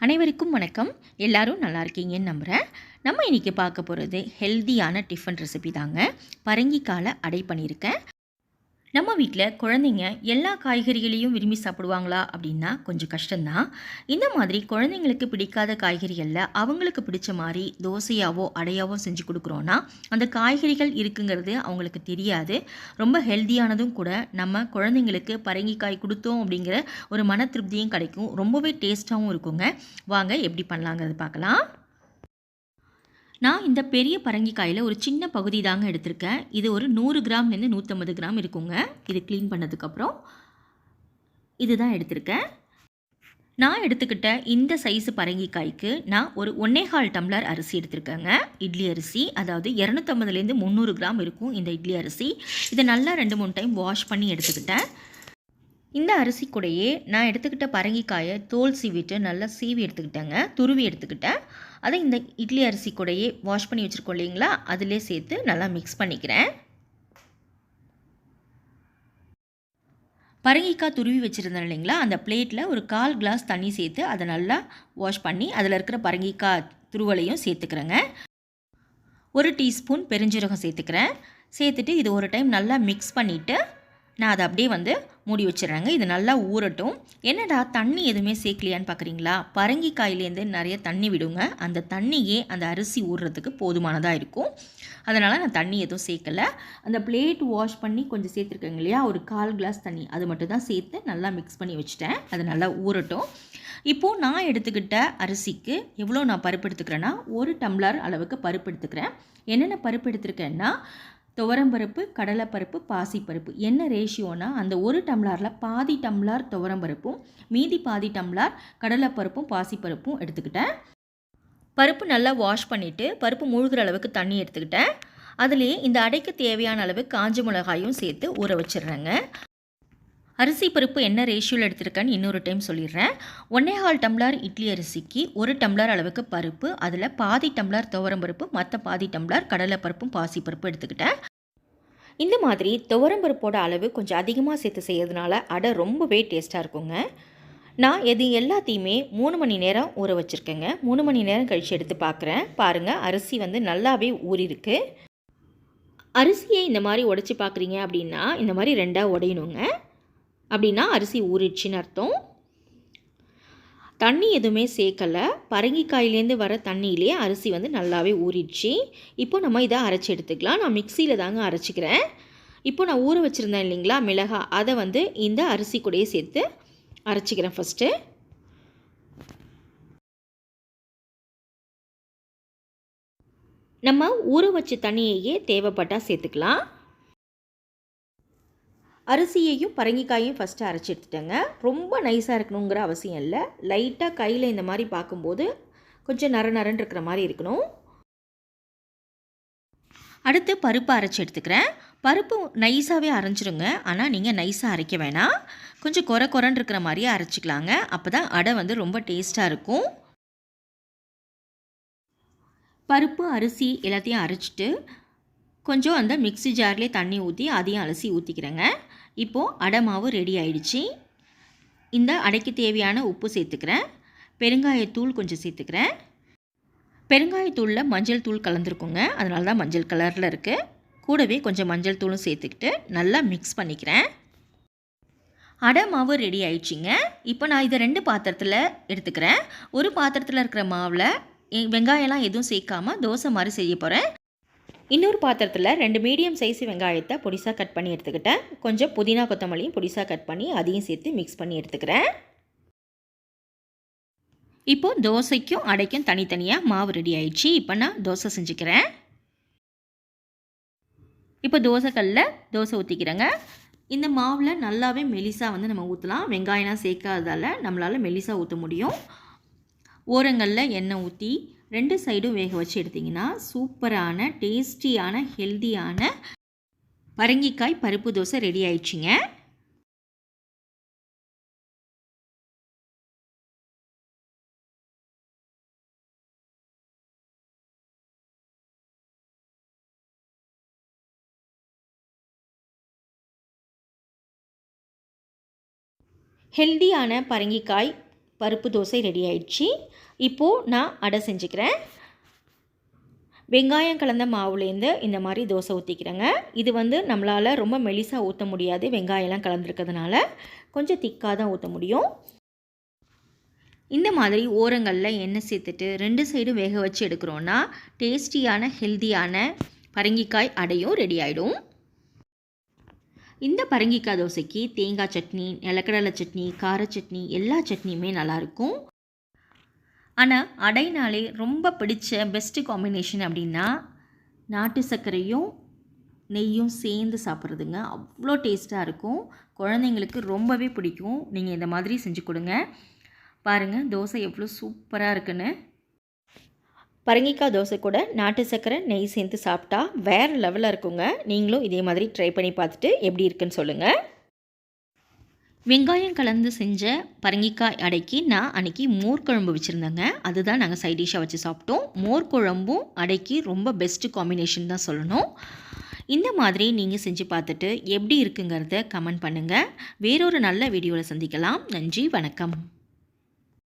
அனைவருக்கும் வணக்கம். எல்லாரும் நல்லா இருக்கீங்கன்னு நம்புகிறேன் நம்ம இன்றைக்கி பார்க்க போகிறது ஹெல்தியான டிஃபன் ரெசிபி தாங்க. பரங்கிக்கால அடை பண்ணியிருக்கேன். நம்ம வீட்டில் குழந்தைங்க எல்லா காய்கறிகளையும் விரும்பி சாப்பிடுவாங்களா அப்படின்னா கொஞ்சம் கஷ்டம்தான். இந்த மாதிரி குழந்தைங்களுக்கு பிடிக்காத காய்கறிகளில் அவங்களுக்கு பிடிச்ச மாதிரி தோசையாவோ அடையாவோ செஞ்சு கொடுக்குறோன்னா அந்த காய்கறிகள் இருக்குங்கிறது அவங்களுக்கு தெரியாது. ரொம்ப ஹெல்தியானதும் கூட நம்ம குழந்தைங்களுக்கு பரங்கிக்காய் கொடுத்தோம் அப்படிங்கிற ஒரு மன திருப்தியும் கிடைக்கும். ரொம்பவே டேஸ்ட்டாகவும் இருக்குங்க. வாங்க எப்படி பண்ணலாங்கிறது பார்க்கலாம். நான் இந்த பெரிய பரங்கிக்காயில் ஒரு சின்ன பகுதி தாங்க எடுத்திருக்கேன். இது ஒரு நூறு கிராம்லேருந்து நூற்றம்பது கிராம் இருக்குங்க. இது க்ளீன் பண்ணதுக்கப்புறம் இதுதான் எடுத்திருக்கேன். நான் எடுத்துக்கிட்ட இந்த சைஸு பரங்கிக்காய்க்கு நான் ஒரு ஒன்னேகால் டம்ளர் அரிசி எடுத்திருக்கேங்க. இட்லி அரிசி அதாவது இரநூத்தம்பதுலேருந்து முந்நூறு கிராம் இருக்கும் இந்த இட்லி அரிசி. இதை நல்லா ரெண்டு மூணு டைம் வாஷ் பண்ணி எடுத்துக்கிட்டேன். இந்த அரிசி கூடையே நான் எடுத்துக்கிட்ட பரங்கிக்காயை தோல் சீவிட்டு நல்லா சீவி எடுத்துக்கிட்டேங்க துருவி எடுத்துக்கிட்டேன். அதை இந்த இட்லி அரிசி கூடையே வாஷ் பண்ணி வச்சுருக்கோம் இல்லைங்களா அதிலே சேர்த்து நல்லா மிக்ஸ் பண்ணிக்கிறேன். பரங்கிக்காய் துருவி வச்சுருந்தேன் இல்லைங்களா அந்த பிளேட்டில் ஒரு கால் கிளாஸ் தண்ணி சேர்த்து அதை நல்லா வாஷ் பண்ணி அதில் இருக்கிற பரங்கிக்காய் துருவலையும் சேர்த்துக்கிறேங்க. ஒரு டீஸ்பூன் பெருஞ்சீரகம் சேர்த்துக்கிறேன். சேர்த்துட்டு இது ஒரு டைம் நல்லா மிக்ஸ் பண்ணிவிட்டு நான் அதை அப்படியே வந்து மூடி வச்சிடுறேங்க. இது நல்லா ஊறட்டும். என்னடா தண்ணி எதுவுமே சேர்க்கலையான்னு பார்க்குறீங்களா? பரங்கிக்காயிலேருந்து நிறைய தண்ணி விடுங்க. அந்த தண்ணியே அந்த அரிசி ஊறுறதுக்கு போதுமானதாக இருக்கும். அதனால் நான் தண்ணி எதுவும் சேர்க்கலை. அந்த பிளேட் வாஷ் பண்ணி கொஞ்சம் சேர்த்துருக்கேங்க இல்லையா? ஒரு கால் கிளாஸ் தண்ணி. அது மட்டும் தான் சேர்த்து நல்லா மிக்ஸ் பண்ணி வச்சுட்டேன். அது நல்லா ஊறட்டும். இப்போது நான் எடுத்துக்கிட்ட அரிசிக்கு எவ்வளோ நான் பருப்பு எடுத்துக்கிறேன்னா ஒரு டம்ளர் அளவுக்கு பருப்பு எடுத்துக்கிறேன். என்னென்ன பருப்பு எடுத்துருக்கேன்னா துவரம்பருப்பு கடலைப்பருப்பு பாசிப்பருப்பு. என்ன ரேஷியோனா அந்த ஒரு டம்ளரில் பாதி டம்ளார் துவரம்பருப்பும் மீதி பாதி டம்ளார் கடலைப்பருப்பும் பாசிப்பருப்பும் எடுத்துக்கிட்டேன். பருப்பு நல்லா வாஷ் பண்ணிவிட்டு பருப்பு முழுகிற அளவுக்கு தண்ணி எடுத்துக்கிட்டேன். அதுலேயே இந்த அடைக்கு தேவையான அளவு காஞ்ச மிளகாயும் சேர்த்து ஊற வச்சிடுறேங்க. அரிசி பருப்பு என்ன ரேஷியோவில் எடுத்திருக்கேன்னு இன்னொரு டைம் சொல்லிடுறேன். ஒன்னே கால் டம்ளர் இட்லி அரிசிக்கு ஒரு டம்ளர் அளவுக்கு பருப்பு அதில் பாதி டம்ளர் துவரம்பருப்பு மற்ற பாதி டம்ளர் கடலைப்பருப்பும் பாசிப்பருப்பு எடுத்துக்கிட்டேன். இந்த மாதிரி துவரம்பருப்போட அளவு கொஞ்சம் அதிகமாக சேர்த்து செய்யறதுனால அடை ரொம்பவே டேஸ்ட்டாக இருக்குங்க. நான் எது எல்லாத்தையுமே மூணு மணி நேரம் ஊற வச்சுருக்கேங்க. மூணு மணி நேரம் கழித்து எடுத்து பார்க்குறேன் பாருங்கள் அரிசி வந்து நல்லாவே ஊறிருக்கு. அரிசியை இந்த மாதிரி உடச்சி பார்க்குறீங்க அப்படின்னா இந்த மாதிரி ரெண்டாக உடையணுங்க. அப்படின்னா அரிசி ஊறிடுச்சின்னு அர்த்தம். தண்ணி எதுவுமே சேர்க்கலை. பரங்கிக்காயிலேருந்து வர தண்ணியிலே அரிசி வந்து நல்லாவே ஊறிடுச்சு. இப்போ நம்ம இதை அரைச்சி எடுத்துக்கலாம். நான் மிக்சியில் தாங்க அரைச்சிக்கிறேன். இப்போ நான் ஊற வச்சுருந்தேன் இல்லைங்களா மிளகா. அதை வந்து இந்த அரிசி கூடயே சேர்த்து அரைச்சிக்கிறேன் ஃபஸ்ட்டு நம்ம ஊற வச்ச தண்ணியையே தேவைப்பட்டால் சேர்த்துக்கலாம். அரிசியையும் பரங்கிக்காயும் ஃபஸ்ட்டு அரைச்சி எடுத்துட்டேங்க. ரொம்ப நைஸாக இருக்கணுங்கிற அவசியம் இல்லை. லைட்டாக கையில் இந்த மாதிரி பார்க்கும்போது கொஞ்சம் நர நரன்னு இருக்கிற மாதிரி இருக்கணும். அடுத்து பருப்பு அரைச்சி எடுத்துக்கிறேன். பருப்பு நைஸாகவே அரைஞ்சிருங்க. ஆனால் நீங்கள் நைஸாக அரைக்க வேணாம். கொஞ்சம் குறை குறைன்னு இருக்கிற மாதிரியே அரைச்சிக்கலாங்க. அப்போ தான் அடை வந்து ரொம்ப டேஸ்ட்டாக இருக்கும். பருப்பு அரிசி எல்லாத்தையும் அரைச்சிட்டு கொஞ்சம் அந்த மிக்ஸி ஜார்லேயே தண்ணி ஊற்றி அதையும் அலசி ஊற்றிக்கிறேங்க இப்போது அடை மாவு ரெடி ஆயிடுச்சு. இந்த அடைக்கு தேவையான உப்பு சேர்த்துக்கிறேன். பெருங்காயத்தூள் கொஞ்சம் சேர்த்துக்கிறேன். பெருங்காயத்தூளில் மஞ்சள் தூள் கலந்துருக்குங்க. அதனால தான் மஞ்சள் கலரில் இருக்குது கூடவே கொஞ்சம் மஞ்சள் தூளும் சேர்த்துக்கிட்டு நல்லா மிக்ஸ் பண்ணிக்கிறேன். அடை மாவு ரெடி ஆயிடுச்சிங்க. இப்போ நான் இதை ரெண்டு பாத்திரத்தில் எடுத்துக்கிறேன். ஒரு பாத்திரத்தில் இருக்கிற மாவில் வெங்காயம்லாம் எதுவும் சேர்க்காம தோசை மாதிரி செய்ய போகிறேன் இன்னொரு பாத்திரத்தில் ரெண்டு மீடியம் சைஸ் வெங்காயத்தை பொடிசாக கட் பண்ணி எடுத்துக்கிட்டேன். கொஞ்சம் புதினா கொத்தமல்லியும் பொடிசாக கட் பண்ணி அதையும் சேர்த்து மிக்ஸ் பண்ணி எடுத்துக்கிறேன். இப்போது தோசைக்கும் அடைக்கும் தனித்தனியாக மாவு ரெடி ஆயிடுச்சு. இப்போ நான் தோசை செஞ்சுக்கிறேன். இப்போ தோசைக்கல்லில் தோசை ஊற்றிக்கிறேங்க இந்த மாவில் நல்லாவே மெலிசாக வந்து நம்ம ஊற்றலாம் வெங்காயம்லாம் சேர்க்காததால் நம்மளால் மெலிசாக ஊற்ற முடியும். ஓரங்களில் எண்ணெய் ஊற்றி ரெண்டு சைடும் வேக வச்சு எடுத்திங்கன்னா சூப்பரான டேஸ்டியான ஹெல்த்தியான பரங்கிக்காய் பருப்பு தோசை ரெடி ஆயிடுச்சுங்க. ஹெல்தியான பரங்கிக்காய் பருப்பு தோசை ரெடி ஆயிடுச்சு. இப்போது நான் அடை செஞ்சுக்கிறேன். வெங்காயம் கலந்த மாவுலேருந்து இந்த மாதிரி தோசை ஊற்றிக்கிறேங்க இது வந்து நம்மளால் ரொம்ப மெலிசாக ஊற்ற முடியாது. வெங்காயம்லாம் கலந்துருக்கிறதுனால கொஞ்சம் திக்காக தான் ஊற்ற முடியும். இந்த மாதிரி ஓரங்களில் எண்ணெய் சேர்த்துட்டு ரெண்டு சைடும் வேக வச்சு எடுக்கிறோன்னா டேஸ்டியான ஹெல்த்தியான பரங்கிக்காய் அடையும் ரெடி ஆகிடும் இந்த பரங்கிக்காய் தோசைக்கு தேங்காய் சட்னி நிலக்கடலை சட்னி கார சட்னி எல்லா சட்னியுமே நல்லாயிருக்கும். ஆனால் அடைனாலே ரொம்ப பிடிச்ச பெஸ்ட்டு காம்பினேஷன் அப்படின்னா நாட்டு சர்க்கரையும் நெய்யும் சேர்ந்து சாப்பிட்றதுங்க. அவ்வளோ டேஸ்ட்டாக இருக்கும். குழந்தைங்களுக்கு ரொம்பவே பிடிக்கும். நீங்கள் இந்த மாதிரி செஞ்சு கொடுங்க. பாருங்கள் தோசை எவ்வளோ சூப்பராக இருக்குன்னு. பரங்கிக்காய் தோசை கூட நாட்டு சர்க்கரை நெய் சேர்த்து சாப்பிட்டா வேறு லெவலில் இருக்குங்க. நீங்களும் இதே மாதிரி ட்ரை பண்ணி பார்த்துட்டு எப்படி இருக்குன்னு சொல்லுங்கள் வெங்காயம் கலந்து செஞ்ச பரங்கிக்காய் அடைக்கு நான் அன்றைக்கி மோர் குழம்பு வச்சுருந்தேங்க. அதுதான் நாங்கள் சைட் டிஷ்ஷாக வச்சு சாப்பிட்டோம். மோர் குழம்பும் அடைக்கு ரொம்ப பெஸ்ட்டு காம்பினேஷன் தான் சொல்லணும். இந்த மாதிரி நீங்கள் செஞ்சு பார்த்துட்டு எப்படி இருக்குங்கிறத கமெண்ட் பண்ணுங்கள் வேறொரு நல்ல வீடியோவில் சந்திக்கலாம். நன்றி வணக்கம்.